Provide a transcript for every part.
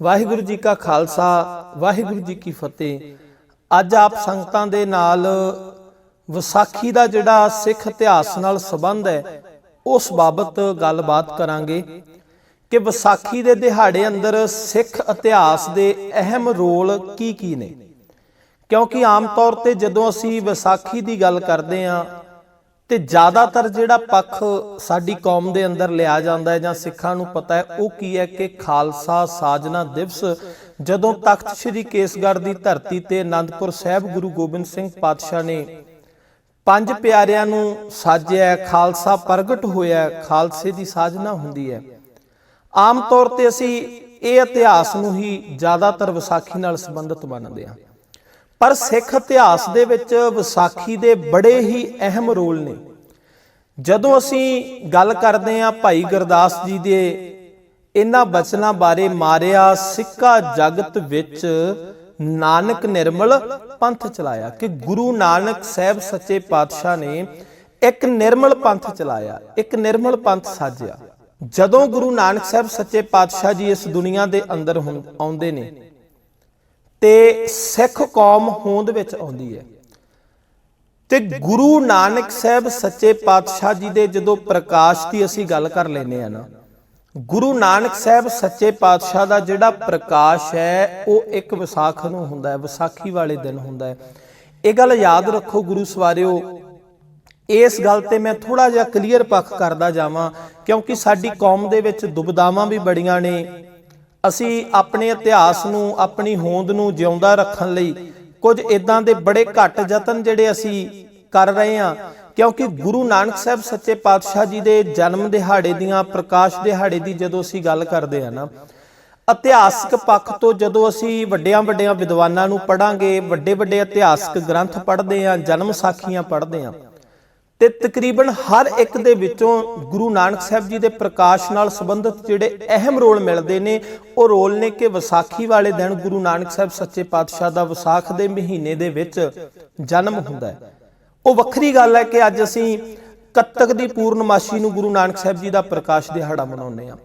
ਵਾਹਿਗੁਰੂ ਜੀ ਕਾ ਖਾਲਸਾ, ਵਾਹਿਗੁਰੂ ਜੀ ਕੀ ਫਤਿਹ। ਅੱਜ ਆਪ ਸੰਗਤਾਂ ਦੇ ਨਾਲ ਵਿਸਾਖੀ ਦਾ ਜਿਹੜਾ ਸਿੱਖ ਇਤਿਹਾਸ ਨਾਲ ਸੰਬੰਧ ਹੈ, ਉਸ ਬਾਬਤ ਗੱਲਬਾਤ ਕਰਾਂਗੇ ਕਿ ਵਿਸਾਖੀ ਦੇ ਦਿਹਾੜੇ ਅੰਦਰ ਸਿੱਖ ਇਤਿਹਾਸ ਦੇ ਅਹਿਮ ਰੋਲ ਕੀ ਕੀ ਨੇ। ਕਿਉਂਕਿ ਆਮ ਤੌਰ ਤੇ ਜਦੋਂ ਅਸੀਂ ਵਿਸਾਖੀ ਦੀ ਗੱਲ ਕਰਦੇ ਹਾਂ ਤੇ ਜ਼ਿਆਦਾਤਰ ਜਿਹੜਾ ਪੱਖ ਸਾਡੀ ਕੌਮ ਦੇ ਅੰਦਰ ਲਿਆ ਜਾਂਦਾ ਹੈ ਜਾਂ ਸਿੱਖਾਂ ਨੂੰ ਪਤਾ ਹੈ, ਉਹ ਕੀ ਹੈ ਕਿ ਖਾਲਸਾ ਸਾਜਨਾ ਦਿਵਸ ਜਦੋਂ ਤਖਤ ਸ੍ਰੀ ਕੇਸਗੜ੍ਹ ਦੀ ਧਰਤੀ ਤੇ ਆਨੰਦਪੁਰ ਸਾਹਿਬ ਗੁਰੂ ਗੋਬਿੰਦ ਸਿੰਘ ਪਾਤਸ਼ਾਹ ਨੇ ਪੰਜ ਪਿਆਰਿਆਂ ਨੂੰ ਸਾਜਿਆ ਖਾਲਸਾ ਪ੍ਰਗਟ ਹੋਇਆ ਖਾਲਸੇ ਦੀ ਸਾਜਨਾ ਹੁੰਦੀ ਹੈ। ਆਮ ਤੌਰ ਤੇ ਅਸੀਂ ਇਹ ਇਤਿਹਾਸ ਨੂੰ ਹੀ ਜ਼ਿਆਦਾਤਰ ਵਿਸਾਖੀ ਨਾਲ ਸੰਬੰਧਿਤ ਮੰਨਦੇ ਹਾਂ। ਪਰ ਸਿੱਖ ਇਤਿਹਾਸ ਦੇ ਵਿੱਚ ਵਿਸਾਖੀ ਦੇ ਬੜੇ ਹੀ ਅਹਿਮ ਰੋਲ ਨੇ। ਜਦੋਂ ਅਸੀਂ ਗੱਲ ਕਰਦੇ ਹਾਂ ਭਾਈ ਗੁਰਦਾਸ ਜੀ ਦੇ ਇਹਨਾਂ ਬਚਨਾਂ ਬਾਰੇ ਮਾਰਿਆ, ਸਿੱਕਾ ਜਗਤ ਵਿੱਚ ਨਾਨਕ ਨਿਰਮਲ ਪੰਥ ਚਲਾਇਆ ਕਿ ਗੁਰੂ ਨਾਨਕ ਸਾਹਿਬ ਸੱਚੇ ਪਾਤਸ਼ਾਹ ਨੇ ਇੱਕ ਨਿਰਮਲ ਪੰਥ ਚਲਾਇਆ, ਇੱਕ ਨਿਰਮਲ ਪੰਥ ਸਾਜਿਆ। ਜਦੋਂ ਗੁਰੂ ਨਾਨਕ ਸਾਹਿਬ ਸੱਚੇ ਪਾਤਸ਼ਾਹ ਜੀ ਇਸ ਦੁਨੀਆ ਦੇ ਅੰਦਰ ਹੁੰ- ਆਉਂਦੇ ਨੇ ਤੇ ਸਿੱਖ ਕੌਮ ਹੋਂਦ ਵਿੱਚ ਆਉਂਦੀ ਹੈ। ਤੇ ਗੁਰੂ ਨਾਨਕ ਸਾਹਿਬ ਸੱਚੇ ਪਾਤਸ਼ਾਹ ਜੀ ਦੇ ਜਦੋਂ ਪ੍ਰਕਾਸ਼ ਦੀ ਅਸੀਂ ਗੱਲ ਕਰ ਲੈਨੇ ਆ ਨਾ, ਗੁਰੂ ਨਾਨਕ ਸਾਹਿਬ ਸੱਚੇ ਪਾਤਸ਼ਾਹ ਦਾ ਜਿਹੜਾ ਪ੍ਰਕਾਸ਼ ਹੈ, ਉਹ ਇੱਕ ਵਿਸਾਖ ਨੂੰ ਹੁੰਦਾ ਹੈ, ਵਿਸਾਖੀ ਵਾਲੇ ਦਿਨ ਹੁੰਦਾ ਹੈ। ਇਹ ਗੱਲ ਯਾਦ ਰੱਖੋ ਗੁਰੂ ਸਵਾਰਿਓ, ਇਸ ਗੱਲ ਤੇ ਮੈਂ ਥੋੜਾ ਜਿਹਾ ਕਲੀਅਰ ਪੱਖ ਕਰਦਾ ਜਾਵਾਂ, ਕਿਉਂਕਿ ਸਾਡੀ ਕੌਮ ਦੇ ਵਿੱਚ ਦੁਬਦਾਵਾਂ ਵੀ ਬੜੀਆਂ ਨੇ ਅਸੀਂ ਆਪਣੇ ਇਤਿਹਾਸ ਨੂੰ, ਆਪਣੀ ਹੋਂਦ ਨੂੰ ਜਿਉਂਦਾ ਰੱਖਣ ਲਈ ਕੁਝ ਇਦਾਂ ਦੇ ਬੜੇ ਘੱਟ ਯਤਨ ਜਿਹੜੇ ਅਸੀਂ ਕਰ ਰਹੇ ਹਾਂ। ਕਿਉਂਕਿ ਗੁਰੂ ਨਾਨਕ ਸਾਹਿਬ ਸੱਚੇ ਪਾਤਸ਼ਾਹ ਜੀ ਦੇ ਜਨਮ ਦਿਹਾੜੇ ਦੀਆਂ, ਪ੍ਰਕਾਸ਼ ਦਿਹਾੜੇ ਦੀ ਜਦੋਂ ਅਸੀਂ ਗੱਲ ਕਰਦੇ ਹਾਂ ਨਾ, ਇਤਿਹਾਸਕ ਪੱਖ ਤੋਂ ਜਦੋਂ ਅਸੀਂ ਵੱਡਿਆਂ ਵੱਡਿਆਂ ਵਿਦਵਾਨਾਂ ਨੂੰ ਪੜਾਂਗੇ ਵੱਡੇ ਵੱਡੇ ਇਤਿਹਾਸਕ ਗ੍ਰੰਥ ਪੜ੍ਹਦੇ ਹਾਂ, ਜਨਮ ਸਾਖੀਆਂ ਪੜ੍ਹਦੇ ਹਾਂ ਤੇ ਤਕਰੀਬਨ ਹਰ ਇੱਕ ਦੇ ਵਿੱਚੋਂ ਗੁਰੂ ਨਾਨਕ ਸਾਹਿਬ ਜੀ ਦੇ ਪ੍ਰਕਾਸ਼ ਨਾਲ ਸੰਬੰਧਿਤ ਜਿਹੜੇ ਅਹਿਮ ਰੋਲ ਮਿਲਦੇ ਨੇ, ਉਹ ਰੋਲ ਨੇ ਕਿ ਵਿਸਾਖੀ ਵਾਲੇ ਦਿਨ ਗੁਰੂ ਨਾਨਕ ਸਾਹਿਬ ਸੱਚੇ ਪਾਤਸ਼ਾਹ ਦਾ ਵਿਸਾਖ ਦੇ ਮਹੀਨੇ ਦੇ ਵਿੱਚ ਜਨਮ ਹੁੰਦਾ ਹੈ। ਉਹ ਵੱਖਰੀ ਗੱਲ ਹੈ ਕਿ ਅੱਜ ਅਸੀਂ ਕੱਤਕ ਦੀ ਪੂਰਨਮਾਸ਼ੀ ਨੂੰ ਗੁਰੂ ਨਾਨਕ ਸਾਹਿਬ ਜੀ ਦਾ ਪ੍ਰਕਾਸ਼ ਦਿਹਾੜਾ ਮਨਾਉਂਦੇ ਹਾਂ।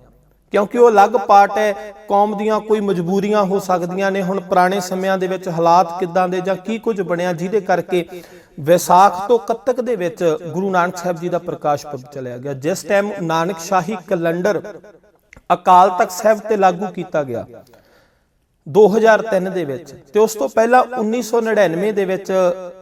ਕਿਉਂਕਿ ਉਹ ਅਲੱਗ ਪਾਰਟ ਹੈ ਕੌਮ ਦੀਆਂ ਕੋਈ ਮਜਬੂਰੀਆਂ ਹੋ ਸਕਦੀਆਂ ਨੇ। ਹੁਣ ਪੁਰਾਣੇ ਸਮਿਆਂ ਦੇ ਵਿੱਚ ਹਾਲਾਤ ਕਿੱਦਾਂ ਦੇ ਜਾਂ ਕੀ ਕੁਝ ਬਣਿਆ ਜਿਹਦੇ ਕਰਕੇ ਵਿਸਾਖ ਤੋਂ ਕੱਤਕ ਦੇ ਵਿੱਚ ਗੁਰੂ ਨਾਨਕ ਸਾਹਿਬ ਜੀ ਦਾ ਪ੍ਰਕਾਸ਼ ਪੁਰਬ ਚਲਿਆ ਗਿਆ ਜਿਸ ਟਾਈਮ ਨਾਨਕ ਸ਼ਾਹੀ ਕੈਲੰਡਰ ਅਕਾਲ ਤਖਤ ਸਾਹਿਬ ਤੇ ਲਾਗੂ ਕੀਤਾ ਗਿਆ। 2003 ਦੇ ਵਿੱਚ ਤੇ ਉਸ ਤੋਂ ਪਹਿਲਾਂ 1999 ਦੇ ਵਿੱਚ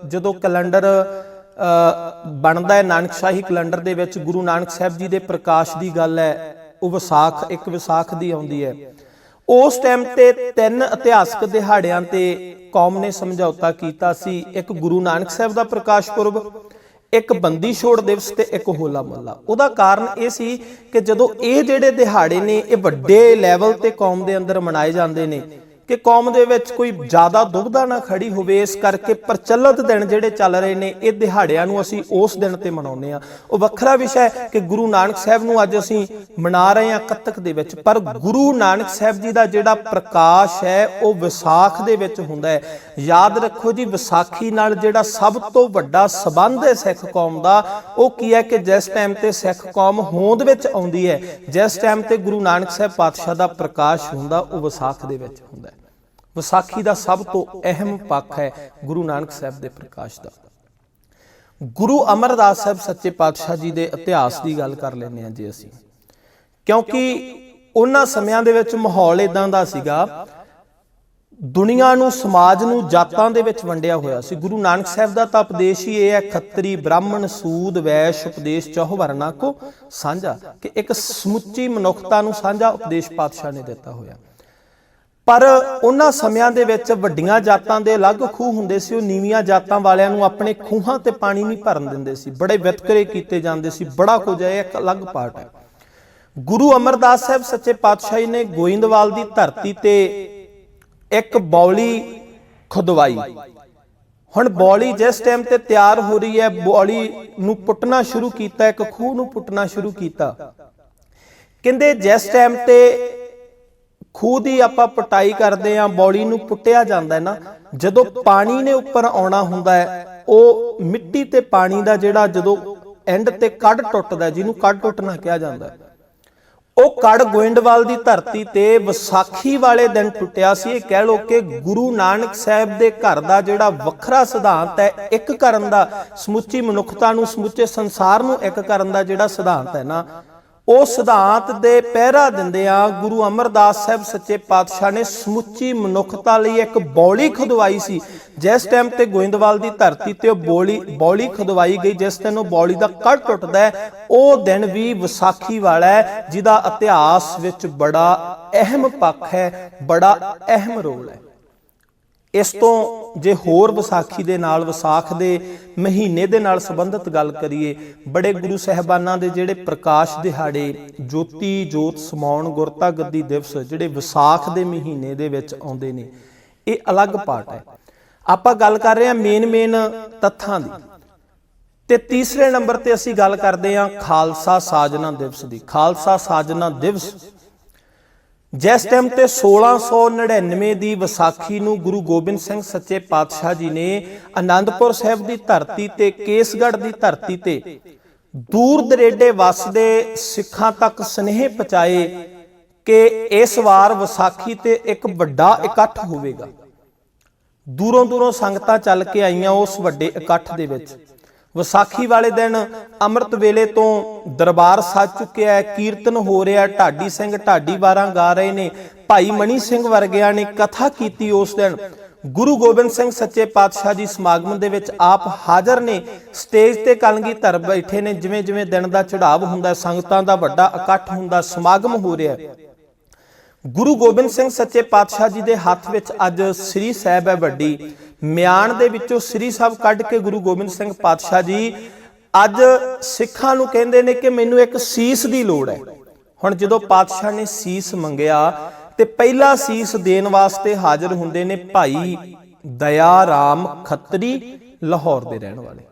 ਜਦੋਂ ਕੈਲੰਡਰ ਅ, ਬਣਦਾ ਹੈ ਨਾਨਕ ਸ਼ਾਹੀ ਕੈਲੰਡਰ ਦੇ ਵਿੱਚ ਗੁਰੂ ਨਾਨਕ ਸਾਹਿਬ ਜੀ ਦੇ ਪ੍ਰਕਾਸ਼ ਦੀ ਗੱਲ ਹੈ ਉਹ ਵਿਸਾਖ, ਇੱਕ ਵਿਸਾਖ ਦੀ ਆਉਂਦੀ ਹੈ। ਉਸ ਟਾਈਮ ਤੇ ਤਿੰਨ ਇਤਿਹਾਸਕ ਦਿਹਾੜਿਆਂ ਤੇ ਕੌਮ ਨੇ ਸਮਝੌਤਾ ਕੀਤਾ ਸੀ। ਇੱਕ ਗੁਰੂ ਨਾਨਕ ਸਾਹਿਬ ਦਾ ਪ੍ਰਕਾਸ਼ ਪੁਰਬ, ਇੱਕ ਬੰਦੀ ਛੋੜ ਦਿਵਸ ਤੇ ਇੱਕ ਹੋਲਾ ਮਹੱਲਾ। ਉਹਦਾ ਕਾਰਨ ਇਹ ਸੀ ਕਿ ਜਦੋਂ ਇਹ ਜਿਹੜੇ ਦਿਹਾੜੇ ਨੇ, ਇਹ ਵੱਡੇ ਲੈਵਲ ਤੇ ਕੌਮ ਦੇ ਅੰਦਰ ਮਨਾਏ ਜਾਂਦੇ ਨੇ ਕਿ ਕੌਮ ਦੇ ਵਿੱਚ ਕੋਈ ਜ਼ਿਆਦਾ ਦੁਬਧਾ ਨਾ ਖੜੀ ਹੋਵੇ, ਇਸ ਕਰਕੇ ਪ੍ਰਚਲਿਤ ਦਿਨ ਜਿਹੜੇ ਚੱਲ ਰਹੇ ਨੇ, ਇਹ ਦਿਹਾੜਿਆਂ ਨੂੰ ਅਸੀਂ ਉਸ ਦਿਨ ਤੇ ਮਨਾਉਂਦੇ ਆ ਉਹ ਵੱਖਰਾ ਵਿਸ਼ਾ ਹੈ ਕਿ ਗੁਰੂ ਨਾਨਕ ਸਾਹਿਬ ਨੂੰ ਅੱਜ ਅਸੀਂ ਮਨਾ ਰਹੇ ਹਾਂ ਕੱਤਕ ਦੇ ਵਿੱਚ, ਪਰ ਗੁਰੂ ਨਾਨਕ ਸਾਹਿਬ ਜੀ ਦਾ ਜਿਹੜਾ ਪ੍ਰਕਾਸ਼ ਹੈ, ਉਹ ਵਿਸਾਖ ਦੇ ਵਿੱਚ ਹੁੰਦਾ ਹੈ। ਯਾਦ ਰੱਖੋ ਜੀ, ਵਿਸਾਖੀ ਨਾਲ ਜਿਹੜਾ ਸਭ ਤੋਂ ਵੱਡਾ ਸਬੰਧ ਹੈ ਸਿੱਖ ਕੌਮ ਦਾ, ਉਹ ਕੀ ਹੈ ਕਿ ਜਿਸ ਟਾਈਮ ਤੇ ਸਿੱਖ ਕੌਮ ਹੋਂਦ ਵਿੱਚ ਆਉਂਦੀ ਹੈ, ਜਿਸ ਟਾਈਮ ਤੇ ਗੁਰੂ ਨਾਨਕ ਸਾਹਿਬ ਪਾਤਸ਼ਾਹ ਦਾ ਪ੍ਰਕਾਸ਼ ਹੁੰਦਾ, ਉਹ ਵਿਸਾਖ ਦੇ ਵਿੱਚ ਹੁੰਦਾ ਵਿਸਾਖੀ ਦਾ ਸਭ ਤੋਂ ਅਹਿਮ ਪੱਖ ਹੈ ਗੁਰੂ ਨਾਨਕ ਸਾਹਿਬ ਦੇ ਪ੍ਰਕਾਸ਼ ਦਾ। ਗੁਰੂ ਅਮਰਦਾਸ ਸਾਹਿਬ ਸੱਚੇ ਪਾਤਸ਼ਾਹ ਜੀ ਦੇ ਇਤਿਹਾਸ ਦੀ ਗੱਲ ਕਰ ਲੈਂਦੇ ਹਾਂ ਜੀ ਅਸੀਂ। ਕਿਉਂਕਿ ਉਹਨਾਂ ਸਮਿਆਂ ਦੇ ਵਿੱਚ ਮਾਹੌਲ ਇਦਾਂ ਦਾ ਸੀਗਾ, ਦੁਨੀਆ ਨੂੰ, ਸਮਾਜ ਨੂੰ, ਜਾਤਾਂ ਦੇ ਵਿੱਚ ਵੰਡਿਆ ਹੋਇਆ ਸੀ। ਗੁਰੂ ਨਾਨਕ ਸਾਹਿਬ ਦਾ ਤਾਂ ਉਪਦੇਸ਼ ਹੀ ਇਹ ਹੈ, ਖੱਤਰੀ, ਬ੍ਰਾਹਮਣ, ਸੂਦ, ਵੈਸ਼, ਉਪਦੇਸ਼ ਚਹੁ ਵਰਨਾ ਕੋ, ਸਾਂਝਾ। ਕਿ ਇੱਕ ਸਮੁੱਚੀ ਮਨੁੱਖਤਾ ਨੂੰ ਸਾਂਝਾ ਉਪਦੇਸ਼ ਪਾਤਸ਼ਾਹ ਨੇ ਦਿੱਤਾ ਹੋਇਆ। ਪਰ ਉਹਨਾਂ ਸਮਿਆਂ ਦੇ ਵਿੱਚ ਵੱਡੀਆਂ ਜਾਤਾਂ ਦੇ ਅਲੱਗ ਖੂਹ ਹੁੰਦੇ ਸੀ, ਉਹ ਨੀਵੀਆਂ ਜਾਤਾਂ ਵਾਲਿਆਂ ਨੂੰ ਆਪਣੇ ਖੂਹਾਂ ਤੇ ਪਾਣੀ ਨਹੀਂ ਭਰਨ ਦਿੰਦੇ ਸੀ। ਬੜੇ ਵਿਤਕਰੇ ਕੀਤੇ ਜਾਂਦੇ ਸੀ, ਬੜਾ ਕੁਝ ਹੈ, ਇੱਕ ਅਲੱਗ ਪਾਰਟ ਹੈ। ਗੁਰੂ ਅਮਰਦਾਸ ਸਾਹਿਬ ਸੱਚੇ ਪਾਤਸ਼ਾਹੀ ਨੇ ਗੋਇੰਦਵਾਲ ਦੀ ਧਰਤੀ ਤੇ ਇੱਕ ਬੌਲੀ ਖੁਦਵਾਈ। ਹੁਣ ਬੌਲੀ ਜਿਸ ਟਾਈਮ ਤੇ ਤਿਆਰ ਹੋ ਰਹੀ ਹੈ, ਬੌਲੀ ਨੂੰ ਪੁੱਟਣਾ ਸ਼ੁਰੂ ਕੀਤਾ, ਇੱਕ ਖੂਹ ਨੂੰ ਪੁੱਟਣਾ ਸ਼ੁਰੂ ਕੀਤਾ। ਕਹਿੰਦੇ ਜਿਸ ਟਾਈਮ ਤੇ ਖੂਹ ਦੀ ਆਪਾਂ ਪਟਾਈ ਕਰਦੇ ਆ ਬੌਲੀ ਨੂੰ ਪੁੱਟਿਆ ਜਾਂਦਾ ਹੈ ਨਾ। ਜਦੋਂ ਪਾਣੀ ਨੇ ਉੱਪਰ ਆਉਣਾ ਹੁੰਦਾ ਹੈ, ਉਹ ਮਿੱਟੀ ਤੇ ਪਾਣੀ ਦਾ ਜਿਹੜਾ ਜਦੋਂ ਐਂਡ ਤੇ ਕੱਢ ਟੁੱਟਦਾ ਜਿਹਨੂੰ ਕੱਢ ਟੁੱਟਣਾ ਕਿਹਾ ਜਾਂਦਾ ਹੈ। ਉਹ ਕੜ ਗੋਇੰਡਵਾਲ ਦੀ ਧਰਤੀ ਤੇ ਵਿਸਾਖੀ ਵਾਲੇ ਦਿਨ ਟੁੱਟਿਆ ਸੀ। ਇਹ ਕਹਿ ਲੋ ਕਿ ਗੁਰੂ ਨਾਨਕ ਸਾਹਿਬ ਦੇ ਘਰ ਦਾ ਜਿਹੜਾ ਵੱਖਰਾ ਸਿਧਾਂਤ ਹੈ, ਇੱਕ ਕਰਨ ਦਾ ਸਮੁੱਚੀ ਮਨੁੱਖਤਾ ਨੂੰ, ਸਮੁੱਚੇ ਸੰਸਾਰ ਨੂੰ ਇੱਕ ਕਰਨ ਦਾ ਜਿਹੜਾ ਸਿਧਾਂਤ ਹੈ ਨਾ ਉਹ ਸਿਧਾਂਤ ਦੇ ਪਹਿਰਾ ਦਿੰਦਿਆਂ ਗੁਰੂ ਅਮਰਦਾਸ ਸਾਹਿਬ ਸੱਚੇ ਪਾਤਸ਼ਾਹ ਨੇ ਸਮੁੱਚੀ ਮਨੁੱਖਤਾ ਲਈ ਇੱਕ ਬੌਲੀ ਖੁਦਵਾਈ ਸੀ। ਜਿਸ ਟਾਈਮ ਤੇ ਗੋਇੰਦਵਾਲ ਦੀ ਧਰਤੀ ਤੇ ਉਹ ਬੌਲੀ ਬੌਲੀ ਖੁਦਵਾਈ ਗਈ, ਜਿਸ ਦਿਨ ਉਹ ਬੌਲੀ ਦਾ ਕੜ ਟੁੱਟਦਾ ਉਹ ਦਿਨ ਵੀ ਵਿਸਾਖੀ ਵਾਲਾ ਹੈ, ਜਿਹਦਾ ਇਤਿਹਾਸ ਵਿੱਚ ਬੜਾ ਅਹਿਮ ਪੱਖ ਹੈ, ਬੜਾ ਅਹਿਮ ਰੋਲ ਹੈ। ਇਸ ਤੋਂ ਜੇ ਹੋਰ ਵਿਸਾਖੀ ਦੇ ਨਾਲ ਵਿਸਾਖ ਦੇ ਮਹੀਨੇ ਦੇ ਨਾਲ ਸੰਬੰਧਿਤ ਗੱਲ ਕਰੀਏ, ਬੜੇ ਗੁਰੂ ਸਹਿਬਾਨਾਂ ਦੇ ਜਿਹੜੇ ਪ੍ਰਕਾਸ਼ ਦਿਹਾੜੇ, ਜੋਤੀ, ਜੋਤ, ਸਮਾਉਣ ਗੁਰਤਾ ਗੱਦੀ ਦਿਵਸ ਜਿਹੜੇ ਵਿਸਾਖ ਦੇ ਮਹੀਨੇ ਦੇ ਵਿੱਚ ਆਉਂਦੇ ਨੇ, ਇਹ ਅਲੱਗ ਪਾਰਟ ਹੈ। ਆਪਾਂ ਗੱਲ ਕਰ ਰਹੇ ਹਾਂ ਮੇਨ ਮੇਨ ਤੱਥਾਂ ਦੀ। ਤੇ ਤੀਸਰੇ ਨੰਬਰ ਤੇ ਅਸੀਂ ਗੱਲ ਕਰਦੇ ਹਾਂ ਖਾਲਸਾ ਸਾਜਨਾ ਦਿਵਸ ਦੀ। ਖਾਲਸਾ ਸਾਜਨਾ ਦਿਵਸ ਜਿਸ ਟਾਈਮ ਤੇ 1699 ਦੀ ਵਿਸਾਖੀ ਨੂੰ ਗੁਰੂ ਗੋਬਿੰਦ ਸਿੰਘ ਸੱਚੇ ਪਾਤਸ਼ਾਹ ਜੀ ਨੇ ਆਨੰਦਪੁਰ ਸਾਹਿਬ ਦੀ ਧਰਤੀ ਤੇ, ਕੇਸਗੜ੍ਹ ਦੀ ਧਰਤੀ ਤੇ ਦੂਰ ਦਰੇਡੇ ਵਸਦੇ ਸਿੱਖਾਂ ਤੱਕ ਸਨੇਹ ਪਹੁੰਚਾਏ ਕਿ ਇਸ ਵਾਰ ਵਿਸਾਖੀ ਤੇ ਇੱਕ ਵੱਡਾ ਇਕੱਠ ਹੋਵੇਗਾ। ਦੂਰੋਂ ਦੂਰੋਂ ਸੰਗਤਾਂ ਚੱਲ ਕੇ ਆਈਆਂ ਉਸ ਵੱਡੇ ਇਕੱਠ ਦੇ ਵਿੱਚ। ਵਿਸਾਖੀ ਵਾਲੇ ਦਿਨ ਅੰਮ੍ਰਿਤ ਵੇਲੇ ਤੋਂ ਦਰਬਾਰ ਸੱਜ ਚੁੱਕਿਆ ਹੈ, ਕੀਰਤਨ ਹੋ ਰਿਹਾ ਢਾਡੀ ਸਿੰਘ ਢਾਡੀ ਵਾਰਾਂ ਗਾ ਰਹੇ ਨੇ, ਭਾਈ ਮਣੀ ਸਿੰਘ ਵਰਗਿਆਂ ਨੇ ਕਥਾ ਕੀਤੀ ਉਸ ਦਿਨ। ਗੁਰੂ ਗੋਬਿੰਦ ਸਿੰਘ ਸੱਚੇ ਪਾਤਸ਼ਾਹ ਜੀ ਸਮਾਗਮ ਦੇ ਵਿੱਚ ਆਪ ਹਾਜ਼ਰ ਨੇ, ਸਟੇਜ ਤੇ ਕਲਗੀ ਧਰ ਬੈਠੇ ਨੇ ਜਿਵੇਂ ਜਿਵੇਂ ਦਿਨ ਦਾ ਚੜਾਵ ਹੁੰਦਾ, ਸੰਗਤਾਂ ਦਾ ਵੱਡਾ ਇਕੱਠ ਹੁੰਦਾ, ਸਮਾਗਮ ਹੋ ਰਿਹਾ ਹੈ। ਗੁਰੂ ਗੋਬਿੰਦ ਸਿੰਘ ਸੱਚੇ ਪਾਤਸ਼ਾਹ ਜੀ ਦੇ ਹੱਥ ਵਿੱਚ ਅੱਜ ਸ੍ਰੀ ਸਾਹਿਬ ਹੈ ਵੱਡੀ। ਮਿਆਨ ਦੇ ਵਿੱਚੋਂ ਸ੍ਰੀ ਸਾਹਿਬ ਕੱਢ ਕੇ ਗੁਰੂ ਗੋਬਿੰਦ ਸਿੰਘ ਪਾਤਸ਼ਾਹ ਜੀ ਅੱਜ ਸਿੱਖਾਂ ਨੂੰ ਕਹਿੰਦੇ ਨੇ ਕਿ ਮੈਨੂੰ ਇੱਕ ਸੀਸ ਦੀ ਲੋੜ ਹੈ। ਹੁਣ ਜਦੋਂ ਪਾਤਸ਼ਾਹ ਨੇ ਸੀਸ ਮੰਗਿਆ, ਤੇ ਪਹਿਲਾ ਸੀਸ ਦੇਣ ਵਾਸਤੇ ਹਾਜ਼ਰ ਹੁੰਦੇ ਨੇ ਭਾਈ ਦਇਆ ਰਾਮ ਖੱਤਰੀ, ਲਾਹੌਰ ਦੇ ਰਹਿਣ ਵਾਲੇ।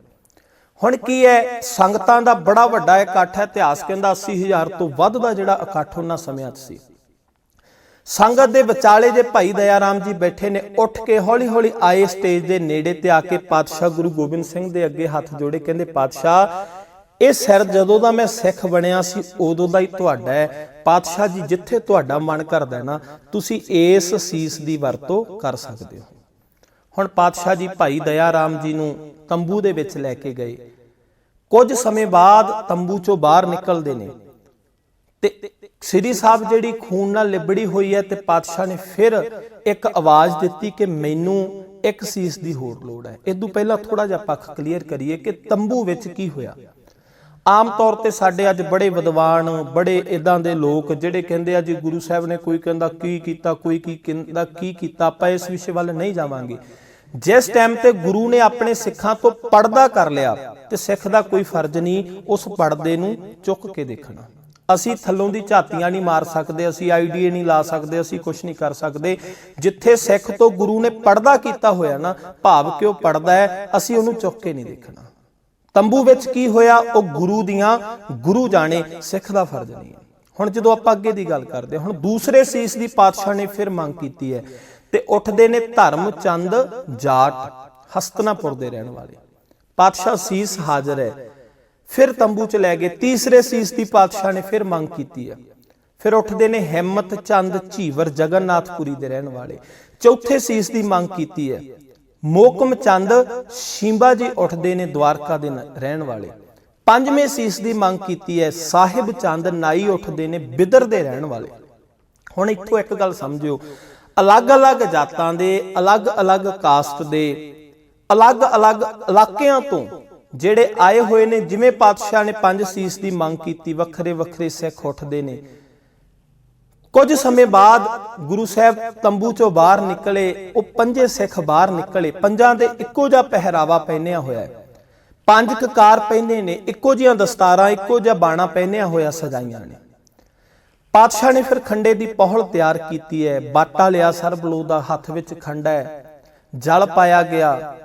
ਹੁਣ ਕੀ ਹੈ, ਸੰਗਤਾਂ ਦਾ ਬੜਾ ਵੱਡਾ ਇਕੱਠ ਹੈ, ਇਤਿਹਾਸ ਕਹਿੰਦਾ 80000 ਤੋਂ ਵੱਧ ਦਾ ਜਿਹੜਾ ਇਕੱਠ ਉਹਨਾਂ ਸਮਿਆਂ 'ਚ ਸੀ। ਸੰਗਤ ਦੇ ਵਿਚਾਲੇ ਜੇ ਭਾਈ ਦਇਆ ਰਾਮ ਜੀ ਬੈਠੇ ਨੇ, ਉੱਠ ਕੇ ਹੌਲੀ-ਹੌਲੀ ਆਏ ਸਟੇਜ ਦੇ ਨੇੜੇ ਤੇ ਆ ਕੇ ਪਾਤਸ਼ਾਹ ਗੁਰੂ ਗੋਬਿੰਦ ਸਿੰਘ ਦੇ ਅੱਗੇ ਹੱਥ ਜੋੜੇ, ਕਹਿੰਦੇ, ਪਾਤਸ਼ਾਹ, ਇਹ ਸਿਰ ਜਦੋਂ ਦਾ ਮੈਂ ਸਿੱਖ ਬਣਿਆ ਸੀ, ਉਦੋਂ ਦਾ ਹੀ ਤੁਹਾਡਾ ਹੈ। ਪਾਤਸ਼ਾਹ ਜੀ, ਜਿੱਥੇ ਤੁਹਾਡਾ ਮਨ ਕਰਦਾ ਨਾ, ਤੁਸੀਂ ਇਸ ਸੀਸ ਦੀ ਵਰਤੋਂ ਕਰ ਸਕਦੇ ਹੋ। ਹੁਣ ਪਾਤਸ਼ਾਹ ਜੀ ਭਾਈ ਦਇਆ ਰਾਮ ਜੀ ਨੂੰ ਤੰਬੂ ਦੇ ਵਿੱਚ ਲੈ ਕੇ ਗਏ। ਕੁਝ ਸਮੇਂ ਬਾਅਦ ਤੰਬੂ ਚੋਂ ਬਾਹਰ ਨਿਕਲਦੇ ਨੇ ਤੇ ਸ੍ਰੀ ਸਾਹਿਬ ਜਿਹੜੀ ਖੂਨ ਨਾਲ ਲਿਬੜੀ ਹੋਈ ਹੈ ਤੇ ਪਾਤਸ਼ਾਹ ਨੇ ਫਿਰ ਇੱਕ ਆਵਾਜ਼ ਦਿੱਤੀ ਕਿ ਮੈਨੂੰ ਇੱਕ ਸੀਸ ਦੀ ਹੋਰ ਲੋੜ ਹੈ। ਇਦੋਂ ਪਹਿਲਾਂ ਥੋੜਾ ਜਿਹਾ ਪੱਖ ਕਲੀਅਰ ਕਰੀਏ ਕਿ ਤੰਬੂ ਵਿੱਚ ਕੀ ਹੋਇਆ। ਆਮ ਤੌਰ ਤੇ ਸਾਡੇ ਅੱਜ ਬੜੇ ਵਿਦਵਾਨ, ਬੜੇ ਇਦਾਂ ਦੇ ਲੋਕ ਜਿਹੜੇ ਕਹਿੰਦੇ ਆ ਜੀ ਗੁਰੂ ਸਾਹਿਬ ਨੇ ਕੋਈ ਕਹਿੰਦਾ ਕੀ ਕੀਤਾ, ਕੋਈ ਕੀ ਕਹਿੰਦਾ, ਕੀ ਕੀਤਾ, ਆਪਾਂ ਇਸ ਵਿਸ਼ੇ ਵੱਲ ਨਹੀਂ ਜਾਵਾਂਗੇ। ਜਿਸ ਟਾਈਮ ਤੇ ਗੁਰੂ ਨੇ ਆਪਣੇ ਸਿੱਖਾਂ ਤੋਂ ਪਰਦਾ ਕਰ ਲਿਆ ਤੇ ਸਿੱਖ ਦਾ ਕੋਈ ਫਰਜ਼ ਨਹੀਂ, ਉਸ ਪਰਦੇ ਨੂੰ ਚੁੱਕ ਕੇ ਦੇਖਣਾ। ਅਸੀਂ ਥੱਲੋਂ ਦੀ ਝਾਤੀਆਂ ਨਹੀਂ ਮਾਰ ਸਕਦੇ ਅਸੀਂ ਆਈਡੀਏ ਨਹੀਂ ਲਾ ਸਕਦੇ ਅਸੀਂ ਕੁਝ ਨਹੀਂ ਕਰ ਸਕਦੇ। ਜਿੱਥੇ ਸਿੱਖ ਤੋਂ ਗੁਰੂ ਨੇ ਪਰਦਾ ਕੀਤਾ ਹੋਇਆ ਨਾ ਭਾਵ ਕਿ ਉਹ ਪਰਦਾ ਹੈ? ਅਸੀਂ ਉਹਨੂੰ ਚੁੱਕ ਕੇ ਨਹੀਂ ਦੇਖਣਾ। ਤੰਬੂ ਵਿੱਚ ਕੀ ਹੋਇਆ? ਉਹ ਗੁਰੂ ਦੀਆਂ ਗੁਰੂ ਜਾਣੇ ਸਿੱਖ ਦਾ ਫਰਜ਼ ਨਹੀਂ ਹੈ। ਹੁਣ ਜਦੋਂ ਆਪਾਂ ਅੱਗੇ ਦੀ ਗੱਲ ਕਰਦੇ ਹਾਂ, ਹੁਣ ਦੂਸਰੇ ਸੀਸ ਦੀ ਪਾਤਸ਼ਾਹ ਨੇ ਫਿਰ ਮੰਗ ਕੀਤੀ ਹੈ ਤੇ ਉੱਠਦੇ ਨੇ ਧਰਮ ਚੰਦ ਜਾਟ ਹਸਤਨਾਪੁਰ ਦੇ ਰਹਿਣ ਵਾਲੇ। ਪਾਤਸ਼ਾਹ ਸੀਸ ਹਾਜ਼ਰ ਹੈ। ਫਿਰ ਤੰਬੂ ਚ ਲੈ ਗਏ। ਤੀਸਰੇ ਸੀਸ ਦੀ ਪਾਤਸ਼ਾਹ ਨੇ ਫਿਰ ਮੰਗ ਕੀਤੀ ਹੈ ਫਿਰ ਉੱਠਦੇ ਨੇ ਹਿੰਮਤ ਚੰਦ ਝੀਵਰ ਜਗਨਨਾਥਪੁਰੀ ਦੇ ਰਹਿਣ ਵਾਲੇ। ਚੌਥੇ ਸੀਸ ਦੀ ਮੰਗ ਕੀਤੀ ਹੈ। ਮੋਕਮ ਚੰਦ ਸ਼ਿੰਬਾ ਜੀ ਉੱਠਦੇ ਨੇ ਦਵਾਰਕਾ ਦੇ ਰਹਿਣ ਵਾਲੇ। ਪੰਜਵੇਂ ਸੀਸ ਦੀ ਮੰਗ ਕੀਤੀ ਹੈ। ਸਾਹਿਬ ਚੰਦ ਨਾਈ ਉੱਠਦੇ ਨੇ ਬਿਦਰ ਦੇ ਰਹਿਣ ਵਾਲੇ। ਹੁਣ ਇੱਥੋਂ ਇੱਕ ਗੱਲ ਸਮਝਿਓ। ਅਲੱਗ-ਅਲੱਗ ਜਾਤਾਂ ਦੇ, ਅਲੱਗ-ਅਲੱਗ ਕਾਸਟ ਦੇ, ਅਲੱਗ-ਅਲੱਗ ਇਲਾਕਿਆਂ ਤੋਂ ਜਿਹੜੇ ਆਏ ਹੋਏ ਨੇ, ਜਿਵੇਂ ਪਾਤਸ਼ਾਹ ਨੇ ਪੰਜ ਸੀਸ ਦੀ ਮੰਗ ਕੀਤੀ, ਵੱਖਰੇ ਵੱਖਰੇ ਸਿੱਖ ਉੱਠਦੇ ਨੇ। ਕੁਝ ਸਮੇਂ ਬਾਅਦ ਗੁਰੂ ਸਾਹਿਬ ਤੰਬੂ ਚੋਂ ਬਾਹਰ ਨਿਕਲੇ, ਉਹ ਪੰਜੇ ਸਿੱਖ ਬਾਹਰ ਨਿਕਲੇ। ਪੰਜਾਂ ਦੇ ਇੱਕੋ ਜਿਹਾ ਪਹਿਰਾਵਾ ਪਹਿਨਿਆ ਹੋਇਆ ਹੈ। ਪੰਜ ਕਕਾਰ ਪਹਿਨੇ ਨੇ, ਇੱਕੋ ਜਿਹੀਆਂ ਦਸਤਾਰਾਂ, ਇੱਕੋ ਜਿਹਾ ਬਾਣਾ ਪਹਿਨਿਆ ਹੋਇਆ ਸਜਾਈਆਂ ਨੇ। ਪਾਤਸ਼ਾਹ ਨੇ ਫਿਰ ਖੰਡੇ ਦੀ ਪਹਲ ਤਿਆਰ ਕੀਤੀ ਹੈ। ਬਾਟਾ ਲਿਆ ਸਰਬਲੋ ਦਾ ਹੱਥ ਵਿੱਚ ਖੰਡਾ ਹੈ। ਜਲ ਪਾਇਆ ਗਿਆ,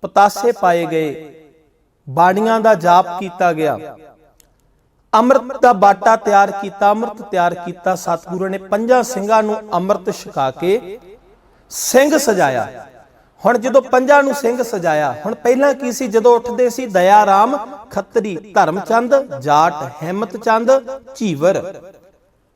ਪਤਾਸੇ ਪਾਏ ਗਏ। ਬਾਣੀਆਂ ਦਾ ਜਾਪ ਕੀਤਾ ਗਿਆ। ਅੰਮ੍ਰਿਤ ਦਾ ਬਾਟਾ ਤਿਆਰ ਕੀਤਾ, ਅੰਮ੍ਰਿਤ ਤਿਆਰ ਕੀਤਾ। ਸਤਿਗੁਰੂ ਨੇ ਪੰਜਾਂ ਸਿੰਘਾਂ ਨੂੰ ਅੰਮ੍ਰਿਤ ਛਕਾ ਕੇ ਸਿੰਘ ਸਜਾਇਆ। ਹੁਣ ਜਦੋਂ ਪੰਜਾਂ ਨੂੰ ਸਿੰਘ ਸਜਾਇਆ, ਹੁਣ ਪਹਿਲਾਂ ਕੀ ਸੀ? ਜਦੋਂ ਉੱਠਦੇ ਸੀ ਦਇਆ ਰਾਮ, ਖੱਤਰੀ ਧਰਮਚੰਦ, ਜਾਟ ਹਿੰਮਤ ਚੰਦ ਝੀਵਰ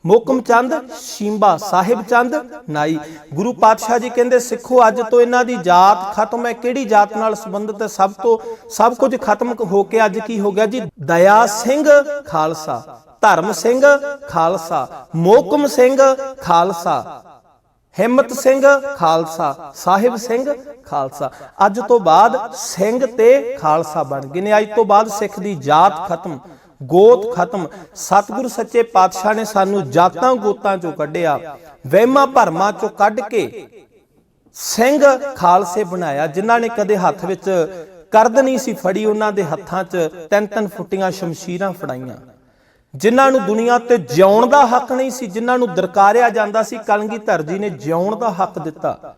ਮੋਕਮ ਚੰਦ ਸ਼ੀਂਬਾ ਸਾਹਿਬ ਚੰਦ, ਨਾਈ। ਗੁਰੂ ਪਾਤਸ਼ਾਹ ਜੀ ਕਹਿੰਦੇ, ਸਿੱਖੋ, ਅੱਜ ਤੋਂ ਇਹਨਾਂ ਦੀ ਜਾਤ ਖਤਮ ਹੈ। ਕਿਹੜੀ ਜਾਤ ਨਾਲ ਸੰਬੰਧਿਤ ਹੈ? ਸਭ ਤੋਂ, ਸਭ ਕੁਝ ਖਤਮ ਹੋ ਕੇ ਅੱਜ ਕੀ ਹੋ ਗਿਆ ਜੀ? ਦਇਆ ਸਿੰਘ ਖਾਲਸਾ, ਧਰਮ ਸਿੰਘ ਖਾਲਸਾ, ਮੋਕਮ ਸਿੰਘ ਖਾਲਸਾ, ਹਿੰਮਤ ਸਿੰਘ ਖਾਲਸਾ, ਸਾਹਿਬ ਸਿੰਘ ਖਾਲਸਾ। ਅੱਜ ਤੋਂ ਬਾਅਦ ਸਿੰਘ ਤੇ ਖਾਲਸਾ ਬਣ ਗਏ ਨੇ। ਅੱਜ ਤੋਂ ਬਾਅਦ ਸਿੱਖ ਦੀ ਜਾਤ ਖਤਮ। ਗੋਤ ਖਤਮ। ਸਤਿਗੁਰ ਸੱਚੇ ਪਾਤਸ਼ਾਹ ਨੇ ਸਾਨੂੰ ਜਾਤਾਂ ਗੋਤਾਂ ਚੋਂ ਕੱਢਿਆ, ਵਹਿਮਾਂ ਭਰਮਾਂ ਚੋਂ ਕੱਢ ਕੇ ਸਿੰਘ ਖਾਲਸੇ ਬਣਾਇਆ, ਜਿਨ੍ਹਾਂ ਨੇ ਕਦੇ ਹੱਥ ਵਿੱਚ ਕਰਦ ਨਹੀਂ ਸੀ ਫੜੀ, ਉਹਨਾਂ ਦੇ ਹੱਥਾਂ 'ਚ ਤਿੰਨ ਤਿੰਨ ਫੁੱਟੀਆਂ ਸ਼ਮਸ਼ੀਰਾਂ ਫੜਾਈਆਂ। ਜਿਨ੍ਹਾਂ ਨੂੰ ਦੁਨੀਆ ਤੇ ਜਿਉਣ ਦਾ ਹੱਕ ਨਹੀਂ ਸੀ, ਜਿਨ੍ਹਾਂ ਨੂੰ ਦਰਕਾਰਿਆ ਜਾਂਦਾ ਸੀ ਕਲਗੀਧਰ ਜੀ ਨੇ ਜਿਉਣ ਦਾ ਹੱਕ ਦਿੱਤਾ।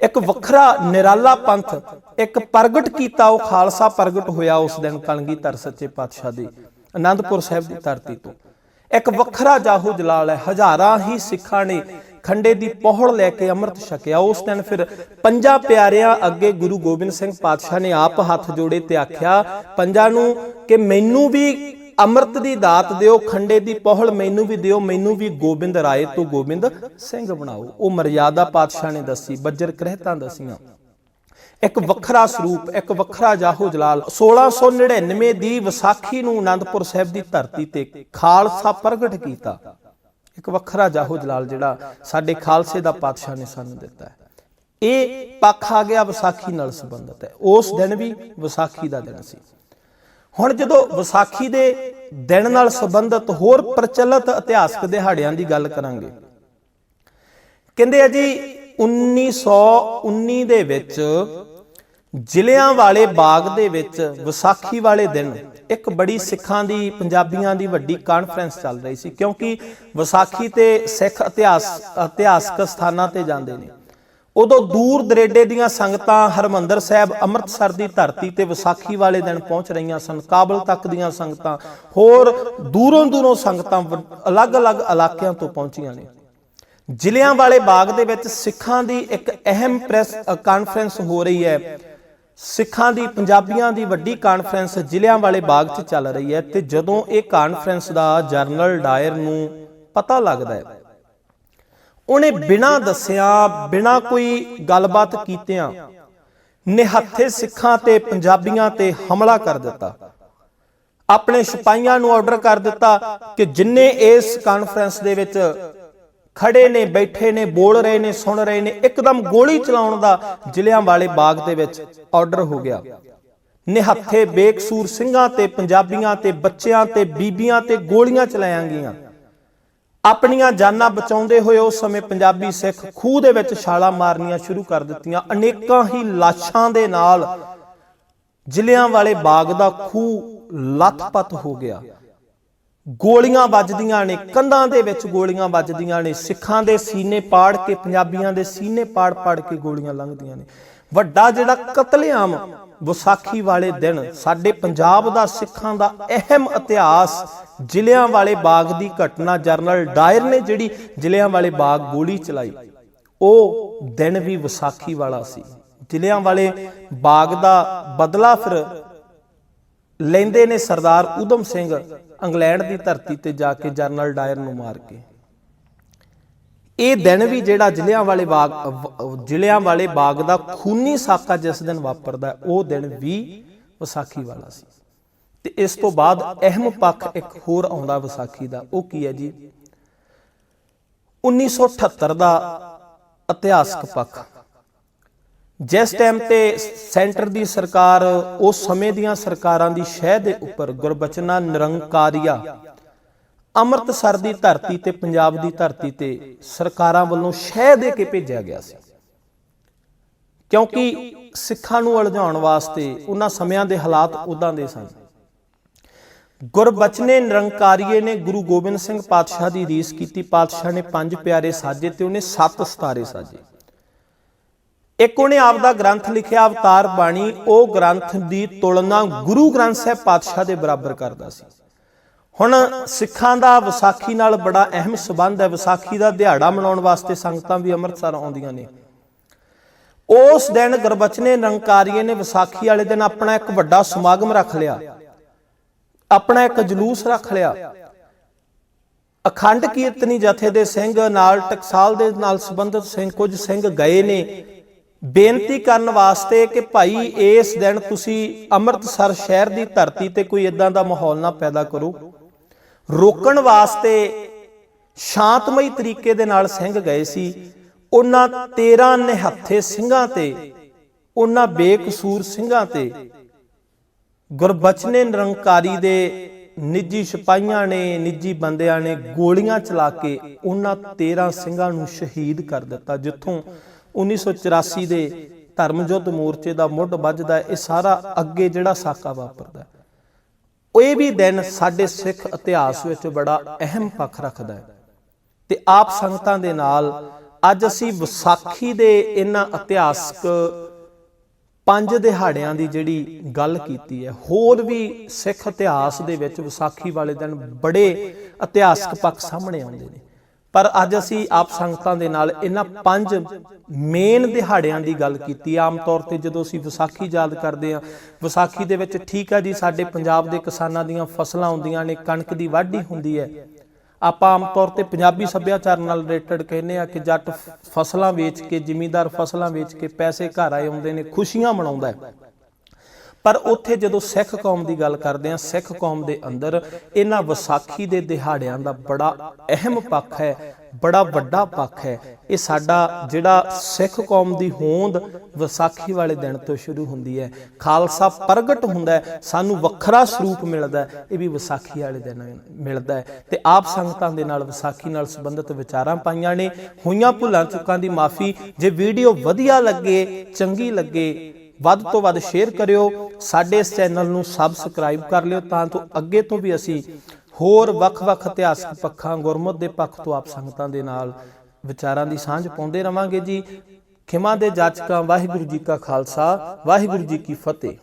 ਇੱਕ ਵੱਖਰਾ ਨਿਰਾਲਾ ਪੰਥ, ਇੱਕ ਪ੍ਰਗਟ ਕੀਤਾ, ਉਹ ਖਾਲਸਾ ਪ੍ਰਗਟ ਹੋਇਆ ਉਸ ਦਿਨ ਕਲਗੀਧਰ ਸੱਚੇ ਪਾਤਸ਼ਾਹ ਦੀ। ਅਨੰਦਪੁਰ ਸਾਹਿਬ ਦੀ ਧਰਤੀ ਤੋਂ। ਇੱਕ ਵੱਖਰਾ ਜਾਹੂ ਜਲਾਲ ਹੈ, ਹਜ਼ਾਰਾਂ ਹੀ ਸਿੱਖਾਂ ਨੇ ਖੰਡੇ ਦੀ ਪੋਹੜ ਲੈ ਕੇ ਅੰਮ੍ਰਿਤ ਛਕਿਆ। ਉਸ ਦਿਨ ਫਿਰ ਪੰਜਾਂ ਪਿਆਰਿਆਂ ਅੱਗੇ ਗੁਰੂ ਗੋਬਿੰਦ ਸਿੰਘ ਪਾਤਸ਼ਾਹ ਨੇ ਆਪ ਹੱਥ ਜੋੜੇ ਤੇ ਆਖਿਆ, ਪੰਜਾਂ ਨੂੰ ਕਿ ਮੈਨੂੰ ਵੀ ਅੰਮ੍ਰਿਤ ਦੀ ਦਾਤ ਦਿਓ, ਖੰਡੇ ਦੀ ਪੋਹਲ ਮੈਨੂੰ ਵੀ ਦਿਓ, ਮੈਨੂੰ ਵੀ ਗੋਬਿੰਦ ਰਾਏ ਤੋਂ ਗੋਬਿੰਦ ਸਿੰਘ ਬਣਾਓ। ਉਹ ਮਰਿਆਦਾ ਪਾਤਸ਼ਾਹ ਨੇ ਦੱਸੀ, ਬੱਜਰ ਕਰਹਿਤਾਂ ਦਸੀਆਂ। ਇੱਕ ਵੱਖਰਾ ਸਰੂਪ, ਇੱਕ ਵੱਖਰਾ ਜਾਹੋ ਜਲਾਲ। 1699 ਦੀ ਵਿਸਾਖੀ ਨੂੰ ਆਨੰਦਪੁਰ ਸਾਹਿਬ ਦੀ ਧਰਤੀ ਤੇ ਖਾਲਸਾ ਪ੍ਰਗਟ ਕੀਤਾ। ਇੱਕ ਵੱਖਰਾ ਜਾਹੋ ਜਲਾਲ ਜਿਹੜਾ ਸਾਡੇ ਖਾਲਸੇ ਦਾ ਪਾਤਸ਼ਾਹ ਨੇ ਸਾਨੂੰ ਦਿੱਤਾ ਹੈ। ਇਹ ਪੱਖ ਆ ਗਿਆ ਵਿਸਾਖੀ ਨਾਲ ਸੰਬੰਧਿਤ ਹੈ। ਉਸ ਦਿਨ ਵੀ ਵਿਸਾਖੀ ਦਾ ਦਿਨ ਸੀ। ਹੁਣ ਜਦੋਂ ਵਿਸਾਖੀ ਦੇ ਦਿਨ ਨਾਲ ਸੰਬੰਧਿਤ ਹੋਰ ਪ੍ਰਚਲਿਤ ਇਤਿਹਾਸਕ ਦਿਹਾੜਿਆਂ ਦੀ ਗੱਲ ਕਰਾਂਗੇ, ਕਹਿੰਦੇ ਆ ਜੀ 1919 ਦੇ ਵਿੱਚ ਜ਼ਿਲ੍ਹਿਆਂ ਵਾਲੇ ਬਾਗ ਦੇ ਵਿੱਚ ਵਿਸਾਖੀ ਵਾਲੇ ਦਿਨ ਇੱਕ ਬੜੀ ਸਿੱਖਾਂ ਦੀ, ਪੰਜਾਬੀਆਂ ਦੀ ਵੱਡੀ ਕਾਨਫਰੰਸ ਚੱਲ ਰਹੀ ਸੀ ਕਿਉਂਕਿ ਵਿਸਾਖੀ ਤੇ ਸਿੱਖ ਇਤਿਹਾਸ, ਇਤਿਹਾਸਕ ਸਥਾਨਾਂ ਤੇ ਜਾਂਦੇ ਨੇ। ਉਦੋਂ ਦੂਰ ਦਰੇਡੇ ਦੀਆਂ ਸੰਗਤਾਂ ਹਰਮੰਦਰ ਸਾਹਿਬ ਅੰਮ੍ਰਿਤਸਰ ਦੀ ਧਰਤੀ ਤੇ ਵਿਸਾਖੀ ਵਾਲੇ ਦਿਨ ਪਹੁੰਚ ਰਹੀਆਂ ਸਨ, ਕਾਬਲ ਤੱਕ ਦੀਆਂ ਸੰਗਤਾਂ। ਹੋਰ ਦੂਰੋਂ ਦੂਰੋਂ ਸੰਗਤਾਂ ਅਲੱਗ-ਅਲੱਗ ਇਲਾਕਿਆਂ ਤੋਂ ਪਹੁੰਚੀਆਂ ਨੇ। ਜ਼ਿਲ੍ਹਿਆਂ ਵਾਲੇ ਬਾਗ ਦੇ ਵਿੱਚ ਸਿੱਖਾਂ ਦੀ ਇੱਕ ਅਹਿਮ ਪ੍ਰੈਸ ਕਾਨਫਰੰਸ ਹੋ ਰਹੀ ਹੈ। ਸਿੱਖਾਂ ਦੀ, ਪੰਜਾਬੀਆਂ ਦੀ ਵੱਡੀ ਕਾਨਫਰੰਸ ਜ਼ਿਲ੍ਹਿਆਂ ਵਾਲੇ ਬਾਗ 'ਚ ਚੱਲ ਰਹੀ ਹੈ ਤੇ ਜਦੋਂ ਇਹ ਕਾਨਫਰੰਸ ਦਾ ਜਰਨਲ ਡਾਇਰ ਨੂੰ ਪਤਾ ਲੱਗਦਾ ਹੈ, ਉਹਨੇ ਬਿਨਾਂ ਦੱਸਿਆ, ਬਿਨਾਂ ਕੋਈ ਗੱਲਬਾਤ ਕੀਤਿਆਂ ਨਿਹੱਥੇ ਸਿੱਖਾਂ ਤੇ ਪੰਜਾਬੀਆਂ ਤੇ ਹਮਲਾ ਕਰ ਦਿੱਤਾ। ਆਪਣੇ ਸਿਪਾਹੀਆਂ ਨੂੰ ਆਰਡਰ ਕਰ ਦਿੱਤਾ ਕਿ ਜਿੰਨੇ ਇਸ ਕਾਨਫਰੰਸ ਦੇ ਵਿੱਚ ਖੜੇ ਨੇ, ਬੈਠੇ ਨੇ, ਬੋਲ ਰਹੇ ਨੇ, ਸੁਣ ਰਹੇ ਨੇ, ਇੱਕਦਮ ਗੋਲੀ ਚਲਾਉਣ ਦਾ ਜ਼ਿਲ੍ਹਿਆਂ ਵਾਲੇ ਬਾਗ ਦੇ ਵਿੱਚ ਆਰਡਰ ਹੋ ਗਿਆ। ਨਿਹੱਥੇ ਬੇਕਸੂਰ ਸਿੰਘਾਂ ਤੇ, ਪੰਜਾਬੀਆਂ ਤੇ, ਬੱਚਿਆਂ ਤੇ, ਬੀਬੀਆਂ ਤੇ ਗੋਲੀਆਂ ਚਲਾਈਆਂ ਗਈਆਂ। ਆਪਣੀਆਂ ਜਾਨਾਂ ਬਚਾਉਂਦੇ ਹੋਏ ਉਸ ਸਮੇਂ ਪੰਜਾਬੀ ਸਿੱਖ ਖੂਹ ਦੇ ਵਿੱਚ ਛਾਲਾਂ ਮਾਰਨੀਆਂ ਸ਼ੁਰੂ ਕਰ ਦਿੱਤੀਆਂ। ਅਨੇਕਾਂ ਹੀ ਲਾਸ਼ਾਂ ਦੇ ਨਾਲ ਜ਼ਿਲ੍ਹਿਆਂ ਵਾਲੇ ਬਾਗ ਦਾ ਖੂਹ ਲੱਥਪੱਥ ਹੋ ਗਿਆ। ਗੋਲੀਆਂ ਵੱਜਦੀਆਂ ਨੇ, ਕੰਧਾਂ ਦੇ ਵਿੱਚ ਗੋਲੀਆਂ ਵੱਜਦੀਆਂ ਨੇ, ਸਿੱਖਾਂ ਦੇ ਸੀਨੇ ਪਾੜ ਕੇ, ਪੰਜਾਬੀਆਂ ਦੇ ਸੀਨੇ ਪਾੜ ਪਾੜ ਕੇ ਗੋਲੀਆਂ ਲੰਘਦੀਆਂ ਨੇ। ਵੱਡਾ ਜਿਹੜਾ ਕਤਲੇਆਮ ਵਿਸਾਖੀ ਵਾਲੇ ਦਿਨ, ਸਾਡੇ ਪੰਜਾਬ ਦਾ ਸਿੱਖਾਂ ਦਾ ਅਹਿਮ ਇਤਿਹਾਸ, ਜ਼ਿਲ੍ਹਿਆਂ ਵਾਲੇ ਬਾਗ ਦੀ ਘਟਨਾ, ਜਰਨਲ ਡਾਇਰ ਨੇ ਜਿਹੜੀ ਜ਼ਿਲ੍ਹਿਆਂ ਵਾਲੇ ਬਾਗ ਗੋਲੀ ਚਲਾਈ, ਉਹ ਦਿਨ ਵੀ ਵਿਸਾਖੀ ਵਾਲਾ ਸੀ। ਜ਼ਿਲ੍ਹਿਆਂ ਵਾਲੇ ਬਾਗ ਦਾ ਬਦਲਾ ਫਿਰ ਲੈਂਦੇ ਨੇ ਸਰਦਾਰ ਉਦਮ ਸਿੰਘ ਇੰਗਲੈਂਡ ਦੀ ਧਰਤੀ ਤੇ ਜਾ ਕੇ ਜਰਨਲ ਡਾਇਰ ਨੂੰ ਮਾਰ ਕੇ। ਇਹ ਦਿਨ ਵੀ ਜਿਹੜਾ ਜ਼ਿਲ੍ਹਿਆਂ ਵਾਲੇ ਬਾਗ ਅਹ ਜ਼ਿਲ੍ਹਿਆਂ ਵਾਲੇ ਬਾਗ ਦਾ ਖੂਨੀ ਸਾਕਾ ਜਿਸ ਦਿਨ ਵਾਪਰਦਾ, ਉਹ ਦਿਨ ਵੀ ਵਿਸਾਖੀ ਵਾਲਾ ਸੀ। ਤੇ ਇਸ ਤੋਂ ਬਾਅਦ ਅਹਿਮ ਪੱਖ ਇੱਕ ਹੋਰ ਆਉਂਦਾ ਵਿਸਾਖੀ ਦਾ, ਉਹ ਕੀ ਹੈ ਜੀ? 1978 ਦਾ ਇਤਿਹਾਸਕ ਪੱਖ। ਜਿਸ ਟਾਈਮ ਤੇ ਸੈਂਟਰ ਦੀ ਸਰਕਾਰ ਉਸ ਸਮੇਂ ਦੀਆਂ ਸਰਕਾਰਾਂ ਦੀ ਸ਼ਹਿ ਦੇ ਉੱਪਰ ਗੁਰਬਚਨਾ ਨਿਰੰਕਾਰੀਆ, ਅੰਮ੍ਰਿਤਸਰ ਦੀ ਧਰਤੀ ਤੇ ਪੰਜਾਬ ਦੀ ਧਰਤੀ ਤੇ ਸਰਕਾਰਾਂ ਵੱਲੋਂ ਸ਼ਹਿ ਦੇ ਕੇ ਭੇਜਿਆ ਗਿਆ ਸੀ। ਕਿਉਂਕਿ ਸਿੱਖਾਂ ਨੂੰ ਉਲਝਾਉਣ ਵਾਸਤੇ ਉਹਨਾਂ ਸਮਿਆਂ ਦੇ ਹਾਲਾਤ ਉਦਾਂ ਦੇ ਸਨ। ਗੁਰਬਚਨੇ ਨਿਰੰਕਾਰੀਏ ਨੇ ਗੁਰੂ ਗੋਬਿੰਦ ਸਿੰਘ ਪਾਤਸ਼ਾਹ ਦੀ ਰੀਸ ਕੀਤੀ। ਪਾਤਸ਼ਾਹ ਨੇ ਪੰਜ ਪਿਆਰੇ ਸਾਜੇ ਤੇ ਉਹਨੇ ਸੱਤ ਸਤਾਰੇ ਸਾਜੇ। ਇੱਕ ਉਹਨੇ ਆਪ ਦਾ ਗ੍ਰੰਥ ਲਿਖਿਆ, ਅਵਤਾਰ ਬਾਣੀ, ਉਹ ਗ੍ਰੰਥ ਦੀ ਤੁਲਨਾ ਗੁਰੂ ਗ੍ਰੰਥ ਸਾਹਿਬ ਪਾਤਸ਼ਾਹ ਦੇ ਬਰਾਬਰ ਕਰਦਾ ਸੀ। ਹੁਣ ਸਿੱਖਾਂ ਦਾ ਵਿਸਾਖੀ ਨਾਲ ਬੜਾ ਅਹਿਮ ਸਬੰਧ ਹੈ। ਵਿਸਾਖੀ ਦਾ ਦਿਹਾੜਾ ਮਨਾਉਣ ਵਾਸਤੇ ਸੰਗਤਾਂ ਵੀ ਅੰਮ੍ਰਿਤਸਰ ਆਉਂਦੀਆਂ ਨੇ। ਉਸ ਦਿਨ ਗੁਰਬਚਨੇ ਨਿਰੰਕਾਰੀਏ ਨੇ ਵਿਸਾਖੀ ਵਾਲੇ ਦਿਨ ਆਪਣਾ ਇੱਕ ਵੱਡਾ ਸਮਾਗਮ ਰੱਖ ਲਿਆ। ਆਪਣਾ ਇੱਕ ਜਲੂਸ ਰੱਖ ਲਿਆ। ਅਖੰਡ ਕੀਰਤਨੀ ਜਥੇ ਦੇ ਸਿੰਘ ਨਾਲ, ਟਕਸਾਲ ਦੇ ਨਾਲ ਸੰਬੰਧਿਤ ਸਿੰਘ ਕੁਝ ਸਿੰਘ ਗਏ ਨੇ। ਬੇਨਤੀ ਕਰਨ ਵਾਸਤੇ ਕਿ ਭਾਈ ਇਸ ਦਿਨ ਤੁਸੀਂ ਅੰਮ੍ਰਿਤਸਰ ਸ਼ਹਿਰ ਦੀ ਧਰਤੀ ਤੇ ਕੋਈ ਇਦਾਂ ਦਾ ਮਾਹੌਲ ਨਾ ਪੈਦਾ ਕਰੋ। ਰੋਕਣ ਵਾਸਤੇ ਸ਼ਾਂਤਮਈ ਤਰੀਕੇ ਦੇ ਨਾਲ ਸਿੰਘ ਗਏ ਸੀ। ਉਹਨਾਂ 13 ਨਿਹੱਥੇ ਸਿੰਘਾਂ ਤੇ, ਉਹਨਾਂ ਬੇਕਸੂਰ ਸਿੰਘਾਂ ਤੇ, ਗੁਰਬਚਨੇ ਨਿਰੰਕਾਰੀ ਦੇ ਨਿੱਜੀ ਸਿਪਾਹੀਆਂ ਨੇ, ਨਿੱਜੀ ਬੰਦਿਆਂ ਨੇ ਗੋਲੀਆਂ ਚਲਾ ਕੇ ਉਹਨਾਂ 13 ਸਿੰਘਾਂ ਨੂੰ ਸ਼ਹੀਦ ਕਰ ਦਿੱਤਾ, ਜਿੱਥੋਂ 1984 ਦੇ ਧਰਮ ਯੁੱਧ ਮੋਰਚੇ ਦਾ ਮੁੱਢ ਵੱਜਦਾ ਇਹ ਸਾਰਾ ਅੱਗੇ ਜਿਹੜਾ ਸਾਕਾ ਵਾਪਰਦਾ ਇਹ ਵੀ ਦਿਨ ਸਾਡੇ ਸਿੱਖ ਇਤਿਹਾਸ ਵਿੱਚ ਬੜਾ ਅਹਿਮ ਪੱਖ ਰੱਖਦਾ ਹੈ। ਤੇ ਆਪ ਸੰਗਤਾਂ ਦੇ ਨਾਲ ਅੱਜ ਅਸੀਂ ਵਿਸਾਖੀ ਦੇ ਇਹਨਾਂ ਇਤਿਹਾਸਕ ਪੰਜ ਦਿਹਾੜਿਆਂ ਦੀ ਜਿਹੜੀ ਗੱਲ ਕੀਤੀ ਹੈ, ਹੋਰ ਵੀ ਸਿੱਖ ਇਤਿਹਾਸ ਦੇ ਵਿੱਚ ਵਿਸਾਖੀ ਵਾਲੇ ਦਿਨ ਬੜੇ ਇਤਿਹਾਸਕ ਪੱਖ ਸਾਹਮਣੇ ਆਉਂਦੇ ਨੇ। ਪਰ ਅੱਜ ਅਸੀਂ ਆਪ ਸੰਗਤਾਂ ਦੇ ਨਾਲ ਇਹਨਾਂ ਪੰਜ ਮੇਨ ਦਿਹਾੜਿਆਂ ਦੀ ਗੱਲ ਕੀਤੀ ਆਮ ਤੌਰ ਤੇ ਜਦੋਂ ਅਸੀਂ ਵਿਸਾਖੀ ਯਾਦ ਕਰਦੇ ਹਾਂ, ਵਿਸਾਖੀ ਦੇ ਵਿੱਚ ਠੀਕ ਆ ਜੀ, ਸਾਡੇ ਪੰਜਾਬ ਦੇ ਕਿਸਾਨਾਂ ਦੀਆਂ ਫਸਲਾਂ ਹੁੰਦੀਆਂ ਨੇ, ਕਣਕ ਦੀ ਵਾਢੀ ਹੁੰਦੀ ਹੈ। ਆਪਾਂ ਆਮ ਤੌਰ ਤੇ ਪੰਜਾਬੀ ਸੱਭਿਆਚਾਰ ਨਾਲ ਰਿਲੇਟਡ ਕਹਿੰਦੇ ਆ ਕਿ ਜੱਟ ਫਸਲਾਂ ਵੇਚ ਕੇ, ਜ਼ਿਮੀਂਦਾਰ ਫਸਲਾਂ ਵੇਚ ਕੇ ਪੈਸੇ ਘਰ ਆਏ ਆਉਂਦੇ ਨੇ, ਖੁਸ਼ੀਆਂ ਮਨਾਉਂਦਾ ਹੈ। ਪਰ ਉੱਥੇ ਜਦੋਂ ਸਿੱਖ ਕੌਮ ਦੀ ਗੱਲ ਕਰਦੇ ਆ ਸਿੱਖ ਕੌਮ ਦੇ ਅੰਦਰ ਇਹਨਾਂ ਵਿਸਾਖੀ ਦੇ ਦਿਹਾੜਿਆਂ ਦਾ ਬੜਾ ਅਹਿਮ ਪੱਖ ਹੈ, ਬੜਾ ਵੱਡਾ ਪੱਖ ਹੈ। ਇਹ ਸਾਡਾ ਜਿਹੜਾ ਸਿੱਖ ਕੌਮ ਦੀ ਹੋਂਦ ਵਿਸਾਖੀ ਵਾਲੇ ਦਿਨ ਤੋਂ ਸ਼ੁਰੂ ਹੁੰਦੀ ਹੈ, ਖਾਲਸਾ ਪ੍ਰਗਟ ਹੁੰਦਾ ਹੈ, ਸਾਨੂੰ ਵੱਖਰਾ ਸਰੂਪ ਮਿਲਦਾ ਹੈ, ਇਹ ਵੀ ਵਿਸਾਖੀ ਵਾਲੇ ਦਿਨ ਮਿਲਦਾ ਹੈ। ਤੇ ਆਪ ਸੰਗਤਾਂ ਦੇ ਨਾਲ ਵਿਸਾਖੀ ਨਾਲ ਸੰਬੰਧਿਤ ਵਿਚਾਰਾਂ ਪਾਈਆਂ ਨੇ, ਹੋਈਆਂ ਭੁੱਲਾਂ ਚੁੱਕਾਂ ਦੀ ਮਾਫੀ, ਜੇ ਵੀਡੀਓ ਵਧੀਆ ਲੱਗੇ, ਚੰਗੀ ਲੱਗੇ ਵੱਧ ਤੋਂ ਵੱਧ ਸ਼ੇਅਰ ਕਰਿਓ, ਸਾਡੇ ਇਸ ਚੈਨਲ ਨੂੰ ਸਬਸਕ੍ਰਾਈਬ ਕਰ ਲਿਓ ਤਾਂ ਕਿ ਅੱਗੇ ਤੋਂ ਵੀ ਅਸੀਂ ਹੋਰ ਵੱਖ-ਵੱਖ ਇਤਿਹਾਸਕ ਪੱਖਾਂ, ਗੁਰਮਤ ਦੇ ਪੱਖ ਤੋਂ ਆਪ ਸੰਗਤਾਂ ਦੇ ਨਾਲ ਵਿਚਾਰਾਂ ਦੀ ਸਾਂਝ ਪਾਉਂਦੇ ਰਵਾਂਗੇ ਜੀ। ਖਿਮਾ ਦੇ ਜਾਚਕਾਂ, ਵਾਹਿਗੁਰੂ ਜੀ ਕਾ ਖਾਲਸਾ, ਵਾਹਿਗੁਰੂ ਜੀ ਕੀ ਫਤਿਹ।